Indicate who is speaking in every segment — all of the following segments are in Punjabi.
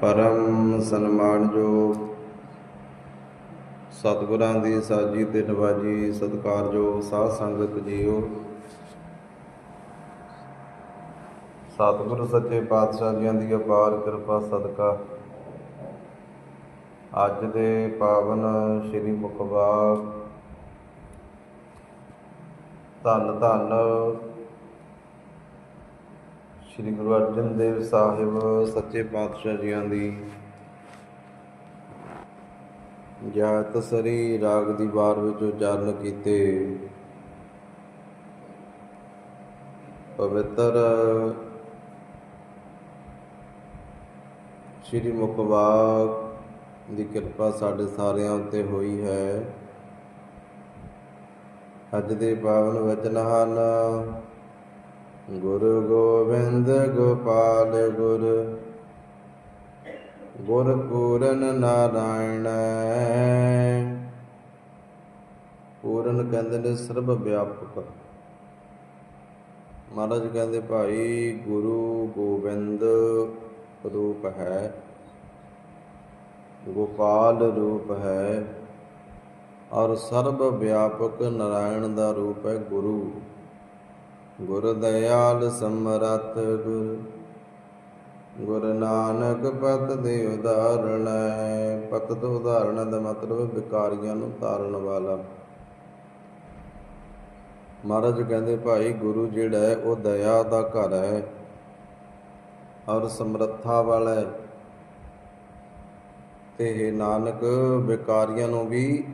Speaker 1: ਪਰਮ ਸਨਮਾਨਯੋਗ ਸਤਿਗੁਰਾਂ ਦੀ ਸਾਜੀ ਤੇ ਨਵਾਜੀ ਸਤਿਕਾਰਯੋਗ ਸਾਧ ਸੰਗਤ ਜੀਓ। ਸਤਿਗੁਰੂ ਸੱਚੇ ਪਾਤਸ਼ਾਹ ਜੀਆਂ ਦੀ ਅਪਾਰ ਕਿਰਪਾ ਸਦਕਾ। ਅੱਜ ਦੇ ਪਾਵਨ ਸ੍ਰੀ ਮੁਖਵਾਕ ਧੰਨ ਧੰਨ ਸ੍ਰੀ ਗੁਰੂ ਅਰਜਨ ਦੇਵ ਸਾਹਿਬ ਸੱਚੇ ਪਾਤਸ਼ਾਹ ਜੀਆਂ ਦੀ। ਜਾਤ ਸਰੀ ਰਾਗ ਦੀ ਬਾਰ ਵਿੱਚ ਉਚਾਰਨ ਕੀਤੇ। ਪਵਿੱਤਰ ਸ੍ਰੀ ਮੁਖਵਾਕ ਦੀ ਕਿਰਪਾ ਸਾਡੇ ਸਾਰਿਆਂ ਉੱਤੇ ਹੋਈ ਹੈ। ਅੱਜ ਦੇ ਪਾਵਨ ਵਚਨ ਹਨ। ਗੁਰੂ ਗੋਬਿੰਦ ਗੋਪਾਲ ਗੁਰ। ਗੁਰ ਪੂਰਨ ਨਾਰਾਇਣ। ਪੂਰਨ ਕਹਿੰਦੇ ਨੇ ਸਰਬ ਵਿਆਪਕ। ਮਹਾਰਾਜ ਕਹਿੰਦੇ ਭਾਈ ਗੁਰੂ ਗੋਬਿੰਦ ਰੂਪ ਹੈ। ਗੋਪਾਲ ਰੂਪ ਹੈ। ਔਰ ਸਰਬ ਵਿਆਪਕ ਨਾਰਾਇਣ ਦਾ ਰੂਪ ਹੈ ਗੁਰੂ। ਗੁਰ ਦਇਆਲ ਸਮਰੱਥ ਗੁਰ। ਗੁਰ ਨਾਨਕ ਪਤ ਦੇ ਉਦਾਹਰਣ ਪਤ ਤੋਂ ਉਦਾਹਰਣ ਦਾ ਮਤਲਬ ਵਿਕਾਰੀਆਂ ਨੂੰ ਤਾਰਨ ਵਾਲਾ। ਮਹਾਰਾਜ ਕਹਿੰਦੇ, ਭਾਈ ਗੁਰੂ ਜਿਹੜਾ ਹੈ, ਉਹ ਦਇਆ ਦਾ ਘਰ ਹੈ ਔਰ ਸਮਰੱਥਾ ਵਾਲਾ ਹੈ। ਤੇ ਇਹ ਨਾਨਕ, ਵਿਕਾਰੀਆਂ ਨੂੰ ਵੀ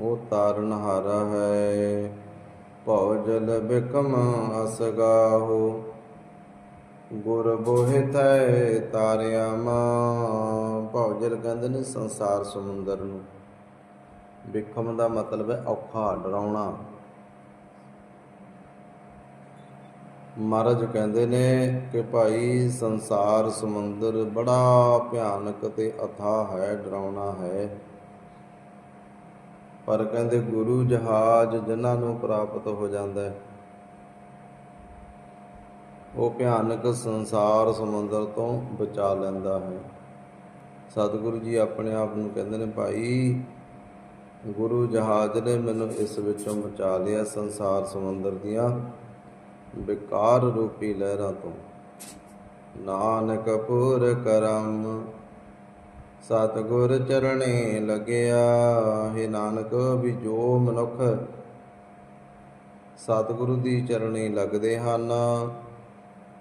Speaker 1: ਉਹ ਤਾਰਨਹਾਰਾ ਹੈ। ਭਉ ਜਲ ਬਿਕਮ ਅਸਗਾਹੋ ਗੁਰ ਬੋਹਿਤੈ ਤਾਰਿਆ ਮਾ। ਭਉ ਜਲ ਕਹਿੰਦੇ ਨੇ ਸੰਸਾਰ ਸਮੁੰਦਰ ਨੂੰ। ਬਿਕਮ ਦਾ ਮਤਲਬ ਹੈ ਔਖਾ, ਡਰਾਉਣਾ। ਮਹਾਰਾਜ ਕਹਿੰਦੇ ਨੇ ਕਿ ਭਾਈ ਸੰਸਾਰ ਸਮੁੰਦਰ ਬੜਾ ਭਿਆਨਕ ਤੇ ਅਥਾ ਹੈ, ਡਰਾਉਣਾ ਹੈ। ਪਰ ਕਹਿੰਦੇ ਗੁਰੂ ਜਹਾਜ਼ ਜਿਨ੍ਹਾਂ ਨੂੰ ਪ੍ਰਾਪਤ ਹੋ ਜਾਂਦਾ ਹੈ, ਉਹ ਭਿਆਨਕ ਸੰਸਾਰ ਸਮੁੰਦਰ ਤੋਂ ਬਚਾ ਲੈਂਦਾ ਹੈ। ਸਤਿਗੁਰੂ ਜੀ ਆਪਣੇ ਆਪ ਨੂੰ ਕਹਿੰਦੇ ਨੇ, ਭਾਈ, ਗੁਰੂ ਜਹਾਜ਼ ਨੇ ਮੈਨੂੰ ਇਸ ਵਿੱਚੋਂ ਬਚਾ ਲਿਆ ਸੰਸਾਰ ਸਮੁੰਦਰ ਦੀਆਂ ਵਿਕਾਰ ਰੂਪੀ ਲਹਿਰਾਂ ਤੋਂ। ਨਾਨਕ ਪੁਰ ਕਰਮ ਸਤਿਗੁਰ ਚਰਣੇ ਲੱਗਿਆ, ਹੈ ਨਾਨਕ ਵੀ ਜੋ ਮਨੁੱਖ। ਸਤਿਗੁਰੂ ਦੀ ਚਰਣੀ ਲੱਗਦੇ ਹਨ,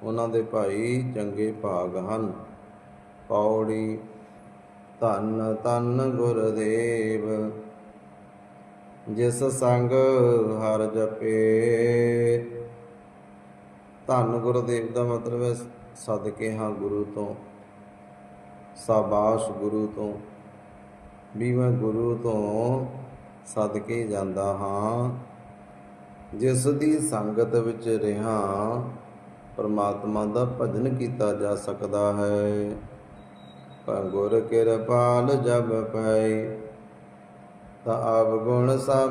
Speaker 1: ਉਹਨਾਂ ਦੇ ਭਾਈ ਚੰਗੇ ਭਾਗ ਹਨ। ਪੌੜੀ ਧੰਨ ਧੰਨ ਗੁਰਦੇਵ, ਜਿਸ ਸੰਗ ਹਰ ਜਪੇ। ਧੰਨ ਗੁਰਦੇਵ ਦਾ ਮਤਲਬ ਹੈ ਸਦਕੇ ਹਾਂ ਗੁਰੂ ਤੋਂ ਸਾਬਾਸ਼ ਗੁਰੂ ਤੋਂ। ਵੀ ਮੈਂ ਗੁਰੂ ਤੋਂ ਸਦਕੇ ਜਾਂਦਾ ਹਾਂ। ਜਿਸ ਦੀ ਸੰਗਤ ਵਿੱਚ ਰਹਾ, ਪਰਮਾਤਮਾ ਦਾ ਭਜਨ ਕੀਤਾ ਜਾ ਸਕਦਾ ਹੈ। ਪਰ ਗੁਰ ਕਿਰਪਾਲ ਜਬ ਪਈ ਤਾਂ ਆਪ ਗੁਣ ਸਭ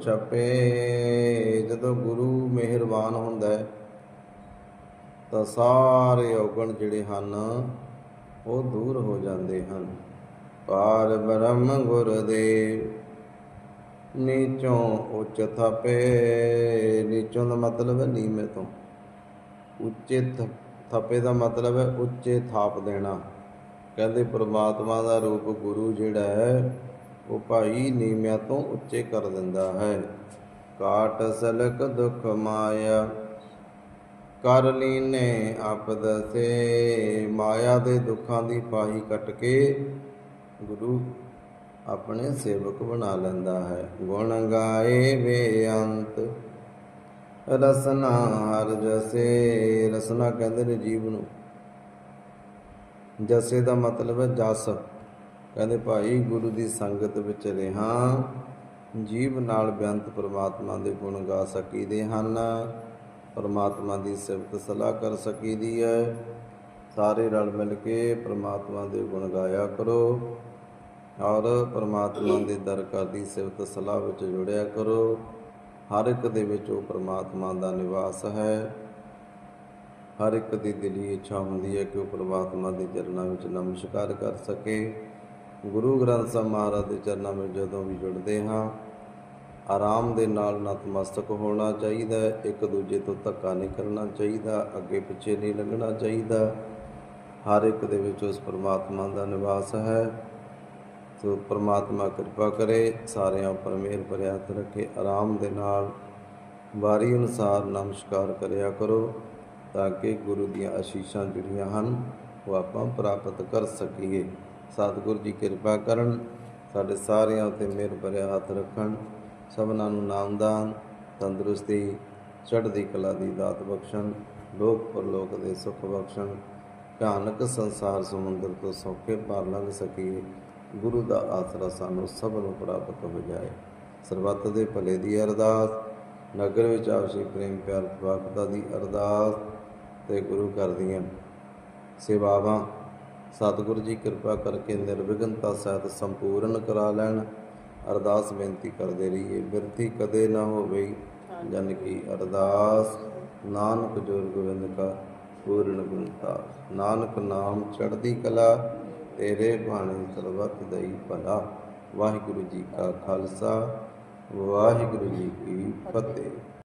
Speaker 1: ਛਪੇ। ਜਦੋਂ ਗੁਰੂ ਮਿਹਰਬਾਨ ਹੁੰਦਾ ਹੈ, ਤਾਂ ਸਾਰੇ ਔਗਣ ਜਿਹੜੇ ਹਨ ਉਹ ਦੂਰ ਹੋ ਜਾਂਦੇ ਹਨ। ਪਾਰ ਬ੍ਰਹਮ ਗੁਰਦੇਵ, ਨੀਚੋਂ ਉੱਚ ਥਪੇ। ਨੀਚੋਂ ਦਾ ਮਤਲਬ ਹੈ ਨੀਵੇਂ ਤੋਂ। ਉੱਚੇ ਥ- ਥਪੇ ਦਾ ਮਤਲਬ ਹੈ ਉੱਚੇ ਥਾਪ ਦੇਣਾ। ਕਹਿੰਦੇ ਪ੍ਰਮਾਤਮਾ ਦਾ ਰੂਪ ਗੁਰੂ ਜਿਹੜਾ ਹੈ, ਉਹ ਭਾਈ ਨੀਵਿਆਂ ਤੋਂ ਉੱਚੇ ਕਰ ਦਿੰਦਾ ਹੈ। ਕਾਟ ਸਲਕ ਦੁਖ ਮਾਇਆ ਕਰ ਲੀਨੇ ਆਪਦ ਸੇ, ਮਾਇਆ ਦੇ ਦੁੱਖਾਂ ਦੀ ਪਾਹੀ ਕੱਟ ਕੇ ਗੁਰੂ ਆਪਣੇ ਸੇਵਕ ਬਣਾ ਲੈਂਦਾ ਹੈ। ਗੁਣ ਗਾਏ ਬੇਅੰਤ ਰਸਨਾ ਹਰ ਜਸੇ। ਰਸਨਾ ਕਹਿੰਦੇ ਨੇ ਜੀਵ ਨੂੰ। ਜਸੇ ਦਾ ਮਤਲਬ ਹੈ ਜਸ। ਕਹਿੰਦੇ ਭਾਈ ਗੁਰੂ ਦੀ ਸੰਗਤ ਵਿੱਚ ਰਹਾ। ਜੀਵ ਨਾਲ ਬੇਅੰਤ ਪ੍ਰਮਾਤਮਾ ਦੇ ਗੁਣ ਗਾ ਸਕੀਦੇ ਹਨ। ਪਰਮਾਤਮਾ ਦੀ ਸਿਫਤ ਸਲਾਹ ਕਰ ਸਕੀਦੀ ਹੈ। ਸਾਰੇ ਰਲ ਮਿਲ ਕੇ ਪਰਮਾਤਮਾ ਦੇ ਗੁਣ ਗਾਇਆ ਕਰੋ ਔਰ ਪਰਮਾਤਮਾ ਦੇ ਦਰ ਘਰ ਦੀ ਸਿਫਤ ਸਲਾਹ ਵਿੱਚ ਜੁੜਿਆ ਕਰੋ। ਹਰ ਇੱਕ ਦੇ ਵਿੱਚ ਉਹ ਪਰਮਾਤਮਾ ਦਾ ਨਿਵਾਸ ਹੈ। ਹਰ ਇੱਕ ਦੀ ਦਿਲੀ ਇੱਛਾ ਹੁੰਦੀ ਹੈ ਕਿ ਉਹ ਪਰਮਾਤਮਾ ਦੇ ਚਰਨਾਂ ਵਿੱਚ ਨਮਸਕਾਰ ਕਰ ਸਕੇ। ਗੁਰੂ ਗ੍ਰੰਥ ਸਾਹਿਬ ਮਹਾਰਾਜ ਦੇ ਚਰਨਾਂ ਵਿੱਚ ਜਦੋਂ ਵੀ ਜੁੜਦੇ ਹਾਂ ਆਰਾਮ ਦੇ ਨਾਲ ਨਤਮਸਤਕ ਹੋਣਾ ਚਾਹੀਦਾ ਹੈ ਇੱਕ ਦੂਜੇ ਤੋਂ ਧੱਕਾ ਨਹੀਂ ਕਰਨਾ ਚਾਹੀਦਾ, ਅੱਗੇ ਪਿੱਛੇ ਨਹੀਂ ਲੰਘਣਾ ਚਾਹੀਦਾ। ਹਰ ਇੱਕ ਦੇ ਵਿੱਚ ਉਸ ਪਰਮਾਤਮਾ ਦਾ ਨਿਵਾਸ ਹੈ। ਸੋ ਪਰਮਾਤਮਾ ਕਿਰਪਾ ਕਰੇ, ਸਾਰਿਆਂ ਉੱਪਰ ਮਿਹਰ ਭਰਿਆ ਹੱਥ ਰੱਖੇ, ਆਰਾਮ ਦੇ ਨਾਲ ਵਾਰੀ ਅਨੁਸਾਰ ਨਮਸਕਾਰ ਕਰਿਆ ਕਰੋ, ਤਾਂ ਕਿ ਗੁਰੂ ਦੀਆਂ ਅਸ਼ੀਸ਼ਾਂ ਜਿਹੜੀਆਂ ਹਨ, ਉਹ ਆਪਾਂ ਪ੍ਰਾਪਤ ਕਰ ਸਕੀਏ। ਸਤਿਗੁਰੂ ਜੀ ਕਿਰਪਾ ਕਰਨ, ਸਾਡੇ ਸਾਰਿਆਂ ਉੱਤੇ ਮਿਹਰ ਭਰਿਆ ਹੱਥ ਰੱਖਣ। ਸਭਨਾਂ ਨੂੰ ਨਾਮਦਾਨ ਤੰਦਰੁਸਤੀ, ਚੜ੍ਹਦੀ ਕਲਾ ਦੀ ਦਾਤ ਬਖਸ਼ਣ, ਲੋਕ ਪਰਲੋਕ ਦੇ ਸੁਖ ਬਖਸ਼ਣ, ਭਿਆਨਕ ਸੰਸਾਰ ਸਮੁੰਦਰ ਤੋਂ ਸੌਖੇ ਪਾਰ ਲੰਘ ਸਕੀਏ ਗੁਰੂ ਦਾ ਆਸਰਾ ਸਾਨੂੰ ਸਭ ਨੂੰ ਪ੍ਰਾਪਤ ਹੋ ਜਾਏ। ਸਰਬੱਤ ਦੇ ਭਲੇ ਦੀ ਅਰਦਾਸ, ਨਗਰ ਵਿੱਚ ਆਪਸੀ ਪ੍ਰੇਮ ਪਿਆਰ ਪ੍ਰਾਪਤਾ ਦੀ ਅਰਦਾਸ ਤੇ ਗੁਰੂ ਘਰ ਦੀਆਂ ਸੇਵਾਵਾਂ। ਸਤਿਗੁਰੂ ਜੀ ਕਿਰਪਾ ਕਰਕੇ ਨਿਰਵਿਘਨਤਾ ਸਹਿਤ ਸੰਪੂਰਨ ਕਰਾ ਲੈਣ। ਅਰਦਾਸ ਬੇਨਤੀ ਕਰਦੇ ਰਹੀਏ। ਬਿਰਤੀ ਕਦੇ ਨਾ ਹੋਵੇ ਜਨ ਕੀ ਅਰਦਾਸ। ਨਾਨਕ ਜੋਰ ਗੋਬਿੰਦ ਕਾ ਪੂਰਨ ਗੁਣਤਾ ਨਾਨਕ ਨਾਮ ਚੜ੍ਹਦੀ ਕਲਾ, ਤੇਰੇ ਭਾਣੇ ਸਰਬਤ ਦਈ ਭਲਾ। ਵਾਹਿਗੁਰੂ ਜੀ ਕਾ ਖਾਲਸਾ, ਵਾਹਿਗੁਰੂ ਜੀ ਕੀ ਫਤਿਹ।